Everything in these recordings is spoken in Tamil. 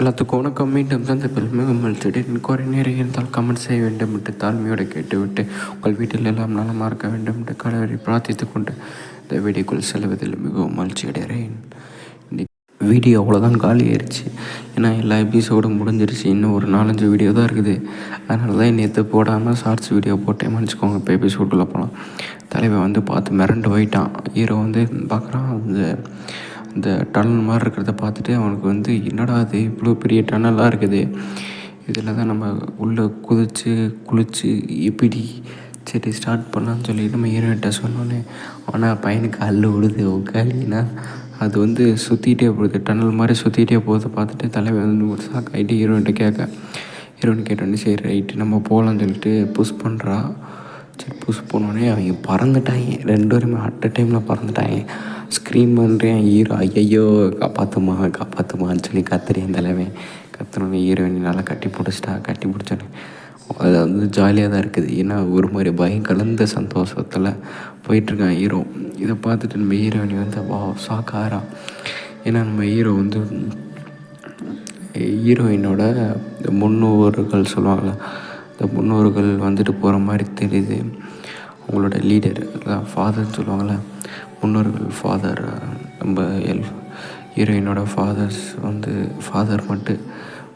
எல்லாத்துக்கும் வணக்கம். மீண்டும் தான் இந்த பெருமை உங்கள் திடீர்னு குறை நேரம் இருந்தால் கமெண்ட் செய்ய வேண்டும் என்று தாழ்மையோடு கேட்டுவிட்டு உங்கள் வீட்டில் எல்லாம் நலமாக இருக்க வேண்டும் என்று கடவுளை பிரார்த்தித்துக் கொண்டு இந்த வீடியோக்குள் செல்வதில் மிகவும் மகிழ்ச்சி அடைகிறேன். வீடியோ அவ்வளோதான் காலி ஆயிடுச்சு ஏன்னா எல்லா எபிசோடும் முடிஞ்சிருச்சு. இன்னும் ஒரு நாலஞ்சு வீடியோ தான் இருக்குது. அதனால தான் நேற்று போடாமல் ஷார்ட்ஸ் வீடியோ போட்டேன் மன்னிச்சுக்கோங்க. இப்போ எபிசோடுக்குள்ளே போகலாம் தலைவன் வந்து பார்த்து மிரண்டு போயிட்டான். ஹீரோ வந்து பார்க்குறான். அந்த இந்த டனல் மாதிரி இருக்கிறத பார்த்துட்டு அவனுக்கு வந்து என்னடா அது இவ்வளோ பெரிய டனலாக இருக்குது. இதில் தான் நம்ம உள்ளே குதிச்சு குளிச்சு எப்படி சரி ஸ்டார்ட் பண்ணலான்னு சொல்லி நம்ம ஹீரோயின்ட்ட சொன்னோன்னே ஆனால் பையனுக்கு அள்ளு விடுது உக்காலினா அது வந்து சுற்றிட்டே போகுது. டனல் மாதிரி சுற்றிட்டே போகுது. பார்த்துட்டு தலைவன் வந்து ஒரு ஷாக் ஆகிட்டு ஹீரோயின்ட்ட கேட்க ஹீரோயின் கேட்டோடனே சரி ரைட்டு நம்ம போகலான்னு சொல்லிட்டு புஷ் பண்ணுறா சரி புஷ் பண்ணோடனே அவங்க பறந்துட்டாங்க ரெண்டு பேருமே அட் அ டைமில் பறந்துட்டாங்க. ஸ்க்ரீம் பண்ணுறேன் ஹீரோ ஐயையோ காப்பாற்றுமா காப்பாற்றுமான்னு சொல்லி கத்துறேன் தலைவன் கத்துனோடனே ஹீரோயின் நல்லா கட்டி பிடிச்சிட்டா கட்டி பிடிச்சோன்னே அது வந்து ஜாலியாக தான் இருக்குது. ஏன்னா ஒரு மாதிரி பயம் கலந்த சந்தோஷத்தில் போயிட்டுருக்கான் ஹீரோ. இதை பார்த்துட்டு நம்ம ஹீரோயினி வந்து வா சாக்காரா ஏன்னா நம்ம ஹீரோ வந்து ஹீரோயினோட இந்த முன்னோர்கள் சொல்லுவாங்கள்ல இந்த முன்னோர்கள் வந்துட்டு போகிற மாதிரி தெரியுது. அவங்களோட லீடர் அதான் ஃபாதர்னு சொல்லுவாங்கள்ல முன்னோர்கள் ஃபாதர் நம்ம எல் ஹீரோயினோட ஃபாதர்ஸ் வந்து ஃபாதர் மட்டும்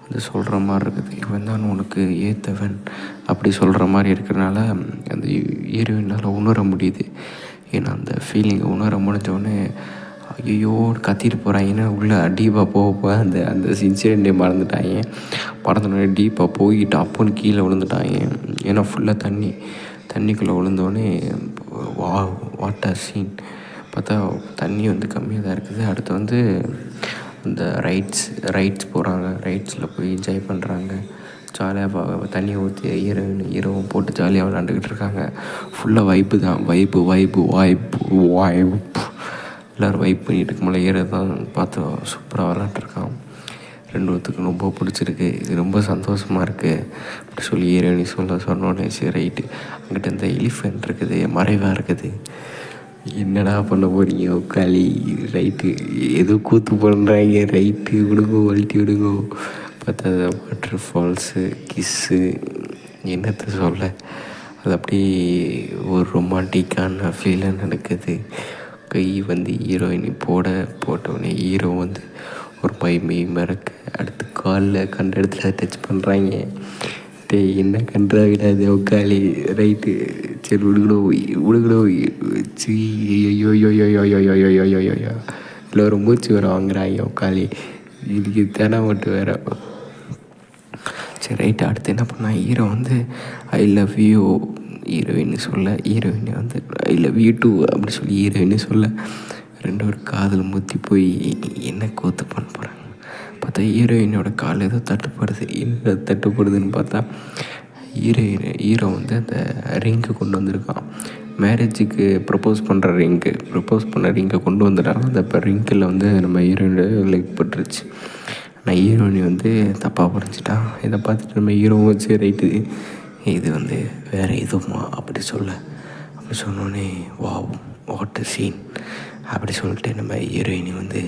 வந்து சொல்கிற மாதிரி இருக்குது. இவன் தான் உனக்கு ஏத்தவன் அப்படி சொல்கிற மாதிரி இருக்கிறனால அந்த ஹீரோயினால் உணர முடியுது. ஏன்னா அந்த ஃபீலிங்கை உணர முடிஞ்சவொடனே ஐயோ கத்திட்டு போகிறாங்கன்னா உள்ளே டீப்பாக போக போக அந்த அந்த இன்சிடெண்ட்டே மறந்துட்டாங்க மறந்தோடனே டீப்பாக போயிட்டு அப்போன்னு கீழே விழுந்துட்டாங்க ஏன்னா ஃபுல்லாக தண்ணி தண்ணிக்குள்ளே விழுந்தோடனே வா வாட்டர் சீன் பார்த்தா தண்ணி வந்து கம்மியாக தான் இருக்குது. அடுத்து வந்து இந்த ரைட்ஸ் ரைட்ஸ் போகிறாங்க ரைட்ஸில் போய் என்ஜாய் பண்ணுறாங்க ஜாலியாக தண்ணியை ஊற்றி ஹீரோயின் ஈரவும் போட்டு ஜாலியாக விளாண்டுக்கிட்டு இருக்காங்க. ஃபுல்லாக வைப்பு தான். வைப்பு வைப்பு வாய்ப்பு வாய்ப்பு எல்லோரும் வைப் பண்ணிட்டு இருக்கும்போது ஹீரோ தான் பார்த்து சூப்பராக விளாண்டுருக்கான் ரெண்டு பேத்துக்கும் ரொம்ப பிடிச்சிருக்கு. இது ரொம்ப சந்தோஷமாக இருக்குது அப்படி சொல்லி ஹீரோயினி சொல்ல சொன்னோன்னே சரி ரைட்டு அங்கிட்ட இந்த எலிஃபென்ட் இருக்குது மறைவாக இருக்குது. என்னடா பண்ண போகிறீங்க உட்காலி ரைட்டு. ஏதோ கூத்து பண்ணுறாங்க ரைட்டு விடுங்கோ வழட்டி விடுங்கோ. பார்த்தா வாட்டர் ஃபால்ஸு கிஸ்ஸு என்னத்தை சொல்ல? அது அப்படியே ஒரு ரொமான்டிக்கான ஃபீலாக நடக்குது. கை வந்து ஹீரோயினி போட போட்டவுடனே ஹீரோ வந்து ஒரு மை மறக்க அடுத்து காலில் கண்ட இடத்துல டச் பண்ணுறாங்க டேய் என்ன கன்றாவில அது உட்காலி ரைட்டு சரி விடுகடோ விடுகடோ சீ ஐயோ ஐயோ இதில் ஒரு மூச்சு வர வாங்குறாங்க உக்காளி இதுக்கு தினம் மட்டும் வேற. சரி ரைட்டு அடுத்து என்ன பண்ணால் ஹீரோ வந்து ஐ லவ் யூ ஹீரோயின்னு சொல்ல ஹீரோயினை வந்து ஐ லவ் யூ டூ அப்படி சொல்லி ஹீரோயின்னு சொல்ல ரெண்டு ஒரு காதல் முத்தி போய் என்ன கோத்து பண்ண போகிறாங்க பார்த்தா ஹீரோயினோட கால் ஏதோ தட்டுப்படுது. இல்லை தட்டுப்படுதுன்னு பார்த்தா ஹீரோயின் ஹீரோ வந்து அந்த ரிங்கு கொண்டு வந்திருக்கான். மேரேஜுக்கு ப்ரப்போஸ் பண்ணுற ரிங்கு ப்ரப்போஸ் பண்ண ரிங்கை கொண்டு வந்துட்டாலும் அந்த இப்போ ரிங்கில் வந்து நம்ம ஹீரோயினோட லைக் பட்டுருச்சு. ஆனால் ஹீரோயினி வந்து தப்பாக புரிஞ்சிட்டான் இதை பார்த்துட்டு நம்ம ஹீரோவும் வச்சு ரைட்டு. இது வந்து வேறு எதுவுமா? அப்படி சொல்ல. அப்படி சொன்னோன்னே வாவ் வாட் சீன் அப்படி சொல்லிட்டு நம்ம ஹீரோயினி வந்து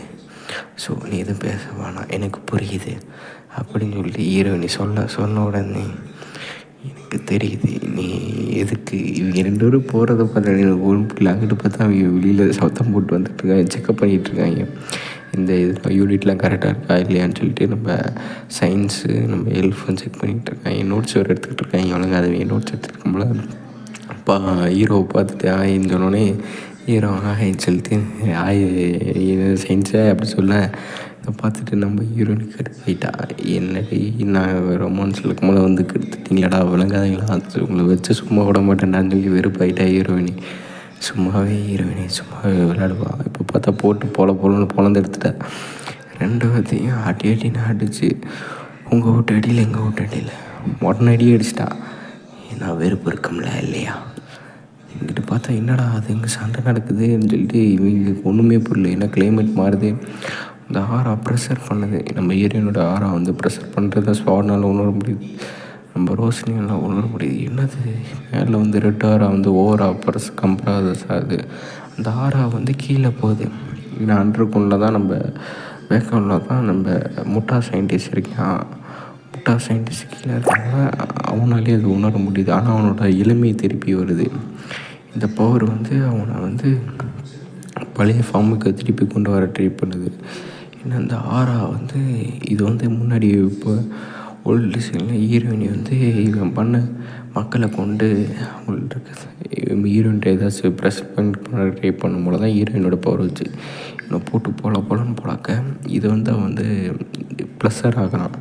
ஸோ நீ எதுவும் பேச வேணாம். எனக்கு புரியுது. அப்படின்னு சொல்லிட்டு ஹீரோயினி சொல்ல சொன்ன உடனே எனக்கு தெரியுது நீ எதுக்கு இவங்க ரெண்டு பேரும் போகிறத பார்த்தா எனக்கு ஒன்று அங்கிட்டு பார்த்தா அவங்க வெளியில் சத்தம் போட்டு வந்துட்டுருக்காங்க செக்கப் பண்ணிகிட்ருக்காங்க இந்த இதெல்லாம் யூனிட்லாம் கரெக்டாக இருக்கா இல்லையான்னு சொல்லிட்டு நம்ம சயின்ஸு நம்ம ஹெல்ஃபும் செக் பண்ணிகிட்டு இருக்காங்க. நோட்ஸ் வேறு எடுத்துக்கிட்டு இருக்காங்க. ஒழுங்காக அது நோட்ஸ் எடுத்துருக்கோம்ல அப்பா ஹீரோவை பார்த்துட்டு ஆயின்னு சொன்னோடனே ஹீரோ ஆயின்னு சொல்லிட்டு ஆய் சயின்ஸே அப்படி சொல்ல. இதை பார்த்துட்டு நம்ம ஹீரோனுக்கு போயிட்டா. என்னடி நான் ரொமான்ஸில் இருக்கும்போது வந்து கெடுத்துட்டீங்களாடா விளங்காதீங்களா? உங்களை வச்சு சும்மா விட மாட்டேன்டான்னு சொல்லி வெறுப்பாயிட்டா ஹீரோயினி சும்மாவே ஹீரோயினி சும்மாவே விளையாடுவா. இப்போ பார்த்தா போட்டு போல போலன்னு பொழந்து எடுத்துட்டா. ரெண்டு பேர்த்தையும் அடி அடின்னு அடிச்சு உங்கள் வீட்டு அடியில் எங்கள் வீட்டு அடியில். உடனே அடி அடிச்சிட்டா. நான் வெறுப்பு இருக்கும்ல இல்லையா? இங்கிட்டு பார்த்தா என்னடா அது? இங்கே சண்டை நடக்குதுன்னு சொல்லிட்டு இவங்க ஒன்றுமே புரியல. ஏன்னா கிளைமேட் மாறுது? இந்த ஆரா ப்ரெஷர் பண்ணுது. நம்ம ஏரியானோட ஆரா வந்து ப்ரெஷர் பண்ணுறத ஸ்வாட்னால் உணர முடியுது. நம்ம ரோஷினியெல்லாம் உணர முடியுது. என்னது? மேலே வந்து ரெட் ஆரா வந்து ஓவரா ப்ரெஸ் கம்பராது அது அந்த ஆரா வந்து கீழே போகுது. ஏன்னா அண்டர் தான் நம்ம பேக்ரவுண்டில் தான் நம்ம முட்டா சயின்டிஸ்ட் இருக்கான். முட்டா சயின்டிஸ்ட் கீழே இருக்காங்க அவனாலே அது உணர முடியுது. ஆனால் அவனோட இளமை திருப்பி வருது. இந்த பவர் வந்து அவனை வந்து பழைய ஃபார்முக்கு திருப்பி கொண்டு வர ட்ரை பண்ணுது. ஏன்னா இந்த ஆரா வந்து இது வந்து முன்னாடி இப்போ ஓல்டு டிசைனில் ஹீரோயினி வந்து இவன் பண்ண மக்களை கொண்டு அவங்களுக்கு ஹீரோயின்ட்ட ஏதாச்சும் ப்ரெஸ் பண்ண ட்ரை பண்ணும் போல தான் ஹீரோயினோட பவர் வச்சு. இவனை போட்டு போல போலன்னு போலாக்க இது வந்து அவன் வந்து ப்ளஸ்ஸர் ஆகலாம்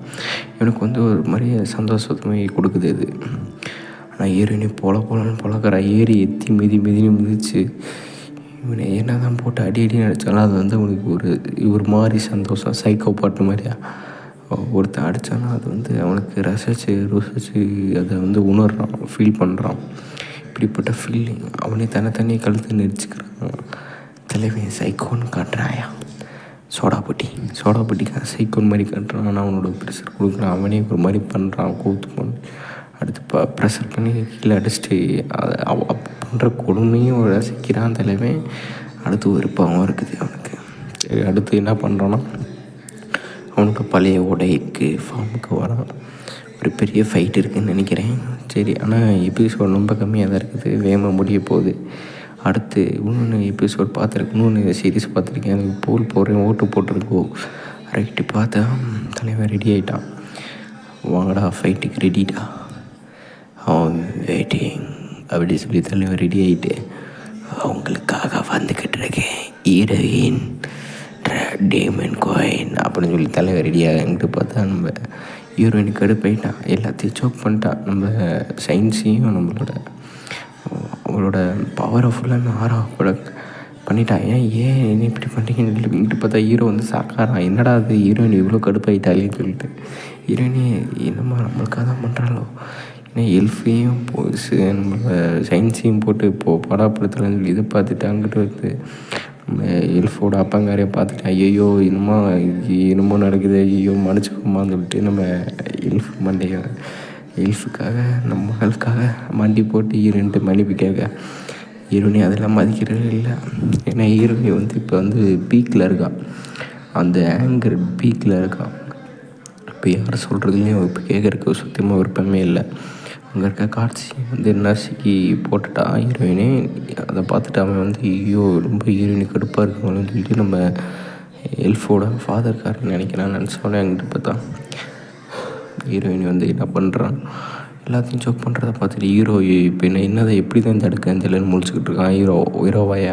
இவனுக்கு வந்து ஒரு மாதிரி சந்தோஷத்துமே கொடுக்குது இது. ஆனால் ஏறினே போல போலன்னு பொழக்கிறா ஏறி எத்தி மிதி மிதினு மிதிச்சு இவனை என்ன தான் போட்டு அடி அடி அடித்தாலும் அது வந்து அவனுக்கு ஒரு ஒரு மாதிரி சந்தோஷம். சைக்கோ பாட்டு மாதிரியா. ஒருத்தன் அடித்தானா அது வந்து அவனுக்கு ரசித்து ருசித்து அதை வந்து உணர்றான் ஃபீல் பண்ணுறான் இப்படிப்பட்ட ஃபீலிங் அவனே தனித்தனியே கழுத்து நெரிச்சுக்கிறான். தலைவன் சைக்கோன்னு காட்டுறாயா? சோடாப்பட்டி சோடாபட்டிக்கார சைக்கோன் மாதிரி காட்டுறான். ஆனால் அவனோட ப்ரெஷர் கொடுக்குறான் அவனே ஒரு மாதிரி பண்ணுறான் கோத்து பண்ணி அடுத்து ப ப்ரெஷர் பண்ணி கீழே அடிச்சுட்டு அதை அவ பண்ணுற கொடுமையும் ரசிக்கிறான் தலைவன் அடுத்து விருப்பமும் இருக்குது அவனுக்கு. சரி அடுத்து என்ன பண்ணுறான்னா அவனுக்கு பழைய உடைக்கு ஃபார்முக்கு வரான். ஒரு பெரிய ஃபைட் இருக்குதுன்னு நினைக்கிறேன். சரி ஆனால் எபிசோட் ரொம்ப கம்மியாக தான் இருக்குது. வேகமாக முடிய போகுது. அடுத்து இன்னொன்று எபிசோட் பார்த்துருக்கேன் இன்னொன்று சீரீஸ் பார்த்துருக்கேன். எனக்கு போல் போடுறேன். ஓட்டு போட்டிருக்கோ. ரைட்டு பார்த்தா தலைவன் ரெடி ஆகிட்டான் வாங்கடா ஃபைட்டுக்கு ரெடிடா அவன் வெயிட்டிங் அப்படி சொல்லி தலைவர் ரெடி ஆகிட்டு அவங்களுக்காக வந்துக்கிட்டு இருக்கேன் ஹீரோயின் டேமன் கோயின் அப்படின்னு சொல்லி தலைவர் ரெடியாக எங்கிட்ட பார்த்தா நம்ம ஹீரோயின் கடுப்பாயிட்டான் எல்லாத்தையும் சோக் பண்ணிட்டான். நம்ம சயின்ஸையும் நம்மளோட அவளோட பவரை ஃபுல்லாக ஆறா கூட பண்ணிட்டான். ஏன் ஏன் என்ன இப்படி பண்ணுறீங்கன்னு இங்கிட்டு பார்த்தா ஹீரோ வந்து சாக்காரான் என்னடா அது ஹீரோயின் இவ்வளோ கடுப்பாயிட்டாலேன்னு சொல்லிட்டு. ஹீரோயினி என்னம்மா நம்மளுக்காக தான் பண்ணுறாளோ ஏன்னா எல்ஃபையும் போ நம்ம சயின்ஸையும் போட்டு இப்போது படாப்படுத்தலன்னு சொல்லி இதை பார்த்துட்டு அங்கிட்டு வந்து நம்ம எல்ஃபோட அப்பங்காரையை பார்த்துட்டு ஐயோ என்னமோ என்னமோ நடக்குது ஐயோ மன்னிச்சுக்கோமான்னு சொல்லிட்டு நம்ம எல்ஃப் மண்டைய எல்ஃபுக்காக நம்ம மகளுக்காக மண்டி போட்டு இரண்டு மன்னிப்பு கேட்க ஹீரோனி அதெல்லாம் மதிக்கிறதே இல்லை. ஏன்னா ஹீரோனி வந்து இப்போ வந்து பீக்கில் இருக்கான் அந்த ஆங்கர் பீக்கில் இருக்கான் இப்போ யார் சொல்கிறதுலையும் இப்போ கேட்குறக்கு சுத்தமாக விருப்பமே இல்லை. அங்கே இருக்க காட்சி வந்து நசுக்கி போட்டுட்டா? ஹீரோயினே அதை பார்த்துட்டு அவன் வந்து ஐயோ ரொம்ப ஹீரோயினி கடுப்பாக இருக்குங்களேன்னு சொல்லிட்டு நம்ம எல்ஃபோட ஃபாதர்காரன் நினைக்கிறான் நினச்சோடனே அங்கிட்டு பார்த்தா ஹீரோயின் வந்து என்ன பண்ணுறான் எல்லாத்தையும் செக் பண்ணுறத பார்த்துட்டு ஹீரோ இப்போ என்ன என்னதை எப்படி தான் தடுக்கன்னு தெரியலன்னு முடிச்சுக்கிட்டு இருக்கான்? ஹீரோ ஹீரோவாய?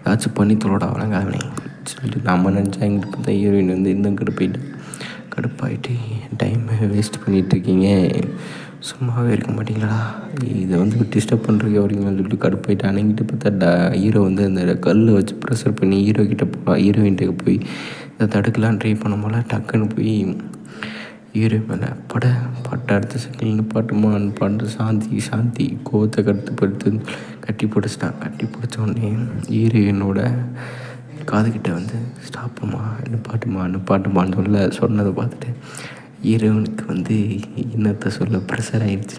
ஏதாச்சும் பண்ணி தொலோட வழங்காதவனே சொல்லிட்டு நம்ம நினச்சா இங்கிட்டு பார்த்தா ஹீரோயின் வந்து இந்த கடுப்பாயிட்டு கடுப்பாயிட்டு டைமை வேஸ்ட் பண்ணிகிட்ருக்கீங்க சும்மாவே இருக்க மாட்டீங்களா? இதை வந்து டிஸ்டர்ப் பண்ணுறதுக்கு வரீங்களான்னு சொல்லிட்டு கடுப்பாயிட்டு அணங்கிட்டு பார்த்தா ட ஹீரோ வந்து அந்த கல் வச்சு ப்ரெஷர் பண்ணி ஹீரோ கிட்டே போ ஹீரோயின்ட்டுக்கு போய் இதை தடுக்கலான்னு ட்ரை பண்ண போல டக்குன்னு போய் ஹீரோ மேலே பட பாட்டை அடுத்த செகண்ட் பாட்டுமா பாட்டு சாந்தி சாந்தி கோவத்தை கட்டுப்படுத்து கட்டி பிடிச்சிட்டான். கட்டி பிடிச்ச உடனே ஹீரோயினோட காதுகிட்ட வந்து ஸ்டாப்புமா நிப்பாட்டுமா நிப்பாட்டுமான்னு சொல்ல சொன்னதை பார்த்துட்டு இறைவனுக்கு வந்து என்னத்தை சொல்ல ப்ரெஷர் ஆயிடுச்சு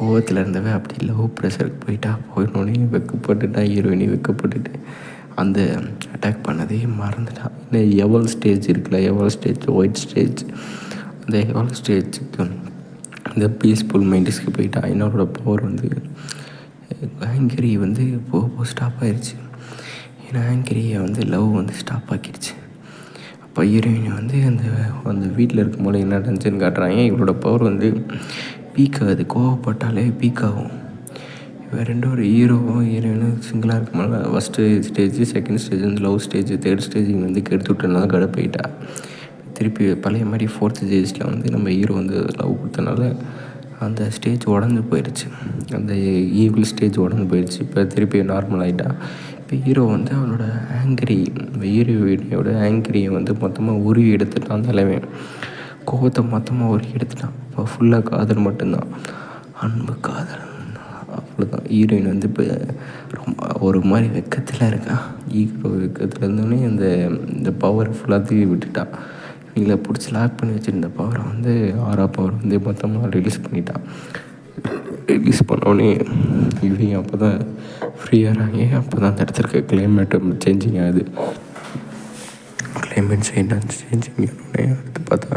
கோவத்தில் இருந்தவன் அப்படி லவ் ப்ரெஷருக்கு போயிட்டா போயிடனோடனே வெக்கப்பட்டுட்டான் ஹீரோயினி வெக்கப்பட்டுட்டு அந்த அட்டாக் பண்ணதே மறந்துட்டான் இன்னும் எவல் ஸ்டேஜ் இருக்குல்ல எவல் ஸ்டேஜ் ஒயிட் ஸ்டேஜ் அந்த எவல் ஸ்டேஜுக்கு அந்த பீஸ்ஃபுல் மைண்டஸ்க்கு போயிட்டா என்னோட பவர் வந்து ஆங்கரி வந்து போக போக ஸ்டாப் ஆயிடுச்சு ஏன்னா ஆங்கரியை வந்து லவ் வந்து ஸ்டாப் ஆக்கிடுச்சு அப்போ ஹீரோயின் வந்து அந்த அந்த வீட்டில் இருக்கும்போது என்ன நடந்துச்சுன்னு காட்டுறாங்க? இவளோட பவர் வந்து பீக் ஆகுது கோவப்பட்டாலே பீக் ஆகும் இவன் ரெண்டும் ஒரு ஹீரோவும் ஹீரோயினும் சிங்கிளாக இருக்கும்போது ஃபஸ்ட்டு ஸ்டேஜ் செகண்ட் ஸ்டேஜ் வந்து லவ் ஸ்டேஜ் தேர்ட் ஸ்டேஜ் வந்து கெடுத்து விட்டனால கடுப்பாயிட்டா திருப்பி பழைய மாதிரி ஃபோர்த் ஸ்டேஜில் வந்து நம்ம ஹீரோ வந்து லவ் கொடுத்தனால அந்த ஸ்டேஜ் உடஞ்சி போயிடுச்சு அந்த ஈவில் ஸ்டேஜ் உடஞ்சி போயிடுச்சு இப்போ திருப்பி நார்மல் ஆகிட்டா இப்போ ஹீரோ வந்து அவனோட ஆங்கிரி ஹீரோயினியோட ஆங்கிரியை வந்து மொத்தமாக உருவி எடுத்துட்டான் தலைவன். கோவத்தை மொத்தமாக உருவி எடுத்துட்டான். இப்போ ஃபுல்லாக காதல் மட்டும்தான். அன்பு காதல். அவ்வளோதான் ஹீரோயின் வந்து இப்போ ரொம்ப ஒரு மாதிரி வெக்கத்தில் இருக்கான் ஹீரோ வெக்கத்தில் இருந்தோடனே அந்த இந்த பவர் ஃபுல்லாத்தையும் விட்டுட்டான் இவங்களை பிடிச்சி லாக் பண்ணி வச்சுருந்த பவரை வந்து ஆறா பவர் வந்து மொத்தமாக ரிலீஸ் பண்ணிட்டான் ரிலீஸ் பண்ணோடனே இவங்க அப்போ தான் ஃப்ரீயாகிறாங்க அப்போ தான் அந்த இடத்துல இருக்க கிளைமேட்டு சேஞ்சிங் ஆகுது. கிளைமேட் சேஞ்ச் சேஞ்சிங் அடுத்து பார்த்தா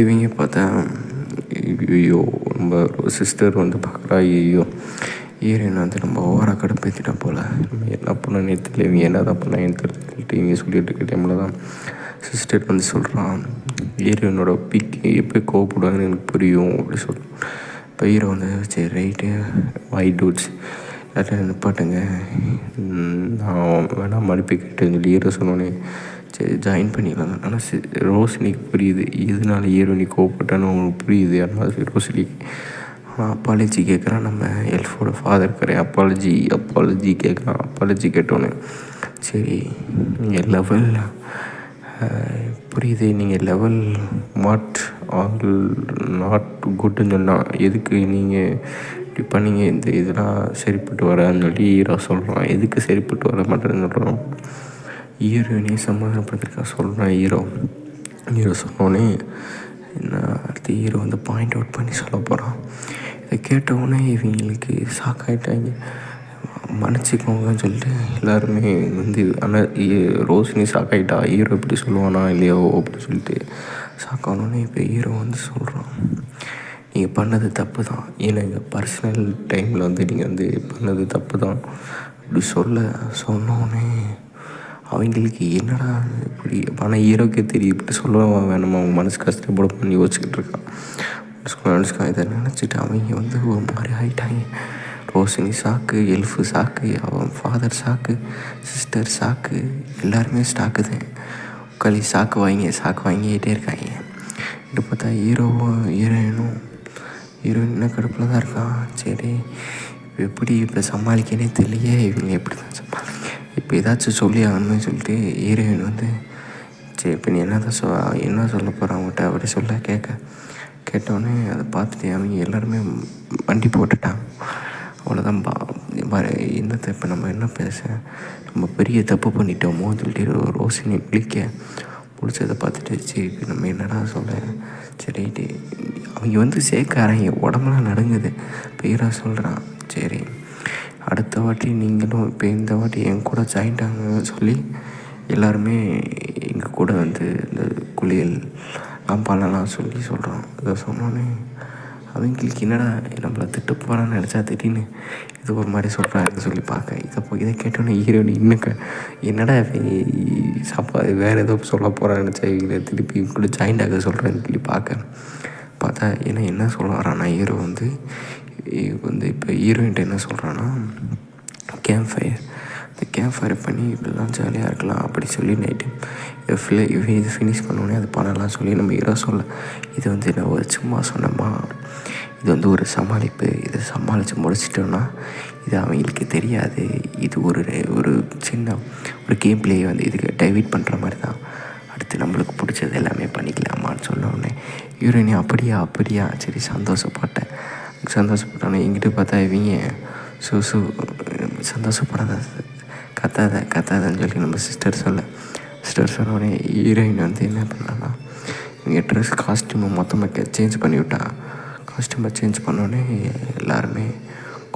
இவங்க பார்த்தா ஐயோ நம்ம சிஸ்டர் வந்து பார்க்குறா ஐயோ ஹீரோயின் வந்து நம்ம ஓவராக கடுப்பேற்றிட்டா போல். நம்ம என்ன பண்ணனே தெரியல. இவங்க என்ன தான் பண்ணாங்கன்னு தெரிஞ்சுக்கிட்டு இவங்க சொல்லிட்டு இருக்க டைமில் தான் சிஸ்டர் வந்து சொல்கிறான் ஹீரோயினோட பிக் எப்போ கோவப்படுவாங்கன்னு எனக்கு புரியும் அப்படி சொல்கிறேன் இப்போ வந்து சரி ரைட்டு ஒயிட் டூட்ஸ் எல்லாத்தையும் நிப்பாட்டுங்க. நான் வேணாம் மறுபடி கேட்டேன்னு சொல்லி ஹீரோ சொன்னோன்னே சரி ஜாயின் பண்ணிக்கலாம் ஆனால் சி ரோஷினிக்கு புரியுது. இதனால ஹீரோனி கோவப்பட்டான்னு அவங்களுக்கு புரியுது. அதனால் ரோஷினிக்கு ஆனால் அப்பாலஜி கேட்குறான் நம்ம எல்ஃபோட ஃபாதர் இருக்கிற அப்பாலஜி அப்பாலஜி கேட்குறான் அப்பாலஜி கேட்டோன்னே சரி நீங்கள் லெவல் புரியுது நீங்கள் லெவல் வாட் ஆல் நாட் குட்டுன்னு சொன்னால் எதுக்கு நீங்கள் இப்படி பண்ணீங்க? இந்த இதெல்லாம் சரிப்பட்டு வரான்னு சொல்லி ஹீரோ சொல்கிறான் எதுக்கு சரிப்பட்டு வர மாட்டேன்னு சொல்கிறோம் ஹீரோயினே சமாதானப்படுத்திருக்கா சொல்கிறான் ஹீரோ. ஹீரோ சொன்னோடனே என்ன அடுத்து ஹீரோ வந்து பாயிண்ட் அவுட் பண்ணி சொல்ல போகிறான் இதை கேட்டவுடனே இவங்களுக்கு ஷாக் ஆகிட்டாங்க மன்னிச்சிக்கோங்கன்னு சொல்லிட்டு எல்லாருமே வந்து ஆனால் ரோஷினி ஷாக் ஆகிட்டா ஹீரோ இப்படி சொல்லுவானா இல்லையோ அப்படின்னு சொல்லிட்டு ஷாக் ஆனோடனே இப்போ ஹீரோ வந்து சொல்கிறான் நீங்கள் பண்ணது தப்பு தான் ஏன்னா எங்கள் பர்சனல் டைமில் வந்து நீங்கள் வந்து பண்ணது தப்பு தான் அப்படி சொல்ல சொன்னோடனே அவங்களுக்கு என்னடா இப்படி ஆனால் ஹீரோக்கே தெரியும் இப்படி சொல்ல வேணாமா? அவங்க மனசு கஷ்டப்படணும்னு யோசிச்சுக்கிட்டு இருக்கான். மனசுக்கு நினச்சிக்கான் இதை நினச்சிட்டு அவங்க வந்து ஒரு மாதிரி ஆகிட்டாங்க ரோஷினி சாக்கு எல்ஃபு சாக்கு அவன் ஃபாதர் சாக்கு சிஸ்டர் சாக்கு எல்லாருமே ஸ்டாக்குது உட்காலி சாக்கு வாங்கி சாக்கு வாங்கிக்கிட்டே இருக்காங்க. இது பார்த்தா ஹீரோவும் ஹீரோயினும் ஹீரோயின் கடுப்பில் தான் இருக்கான் சரி இப்போ எப்படி இப்போ சமாளிக்கனே தெரியலையே இவங்க எப்படி தான் சமாளி இப்போ ஏதாச்சும் சொல்லி ஆகணும்னு சொல்லிட்டு ஹீரோயின் வந்து சரி இப்போ நீ என்ன தான் சொ என்ன சொல்ல போகிறான் அவங்ககிட்ட அப்படி சொல்ல கேட்க கேட்டோடனே அதை பார்த்துட்டு அவங்க எல்லாருமே வண்டி போட்டுட்டான் அவ்வளோதான் பா. என்னத்தை இப்போ நம்ம என்ன பேச? நம்ம பெரிய தப்பு பண்ணிட்டோமோ? சொல்லிட்டு ரோஷினி பிளிக்க பிடிச்சதை பார்த்துட்டு சரி இப்போ நம்ம என்னடா சொல்ல? சரிட்டு அவங்க வந்து சேர்க்காரங்க உடம்புலாம் நடுங்குது. பேராக சொல்கிறான் சரி அடுத்த வாட்டி நீங்களும் இப்போ இந்த வாட்டி என் கூட ஜாயின்டாங்க சொல்லி எல்லாருமே எங்கள் கூட வந்து இந்த குளியல் பண்ணலாம் சொல்லி சொல்கிறான் இதை சொன்னோன்னே அவங்களுக்கு என்னடா நம்மளை திட்டு போகிறான்னு நினச்சா திடீர்னு இது ஒரு மாதிரி சொல்கிறாருன்னு சொல்லி பார்க்க. இதை போ இதை கேட்டோன்னே ஹீரோயின் இன்னும் க என்னடா சாப்பாடு வேறு ஏதோ சொல்ல போகிறான்னு நினச்சா இவங்களை திருப்பி கூட ஜாயின்ட் ஆக சொல்கிறேன்னு சொல்லி பார்க்க. பார்த்தா ஏன்னா என்ன சொல்ல வரான்னா ஹீரோ வந்து வந்து இப்போ ஹீரோயின்ட்ட என்ன சொல்கிறான்னா கேம்ப் ஃபயர் இந்த ஃபயர் பண்ணி இப்படிலாம் ஜாலியாக இருக்கலாம் அப்படி சொல்லி நைட்டு இதை இவன் இது ஃபினிஷ் பண்ணோடனே அது பண்ணலாம் சொல்லி நம்ம ஹீரோ சொல்ல இது வந்து நான் ஒரு சும்மா சொன்னோமா? இது வந்து ஒரு சமாளிப்பு. இதை சமாளித்து முடிச்சிட்டோன்னா இது அவங்களுக்கு தெரியாது. இது ஒரு ஒரு சின்ன ஒரு கேம் பிளேயை வந்து இதுக்கு டைவீட் பண்ணுற மாதிரி தான். அடுத்து நம்மளுக்கு பிடிச்சது எல்லாமே பண்ணிக்கலாமான்னு சொன்னோடனே ஹீரோயினி அப்படியா அப்படியா? சரி சந்தோஷப்பட்டேன். சந்தோஷப்பட்டோன்னே எங்கிட்ட பார்த்தா இவங்க சு சு சந்தோஷப்படாத கத்தாத கத்தாதன்னு சொல்லி நம்ம சிஸ்டர் சொல்ல. சிஸ்டர் சொன்னோடனே ஹீரோயின் வந்து என்ன பண்ணான்னா இவங்க ட்ரெஸ் காஸ்ட்யூமை மொத்தமாக சேஞ்ச் பண்ணிவிட்டா காஸ்ட்யூமை சேஞ்ச் பண்ணோடனே எல்லாருமே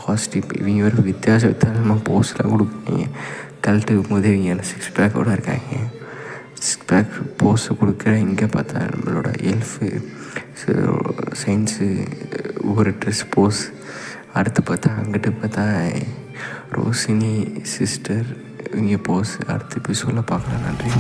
காஸ்ட்யூம் இவங்க ஒரு வித்தியாச வித்தியாசமாக போஸ்ட்லாம் கொடுப்பாங்க கழட்டு போது இவங்க சிக்ஸ் பேக்கோடு இருக்காங்க. சிக்ஸ் பேக் போஸை கொடுக்குற இங்கே பார்த்தா நம்மளோட எல்ஃபு சயின்ஸு ஒரு ட்ரெஸ் போஸ் அடுத்து பார்த்தா அங்கிட்டு பார்த்தா ரோஷினி சிஸ்டர் இங்கே போஸ் அடுத்த எபிசோடில் பார்க்கலாம். நன்றி.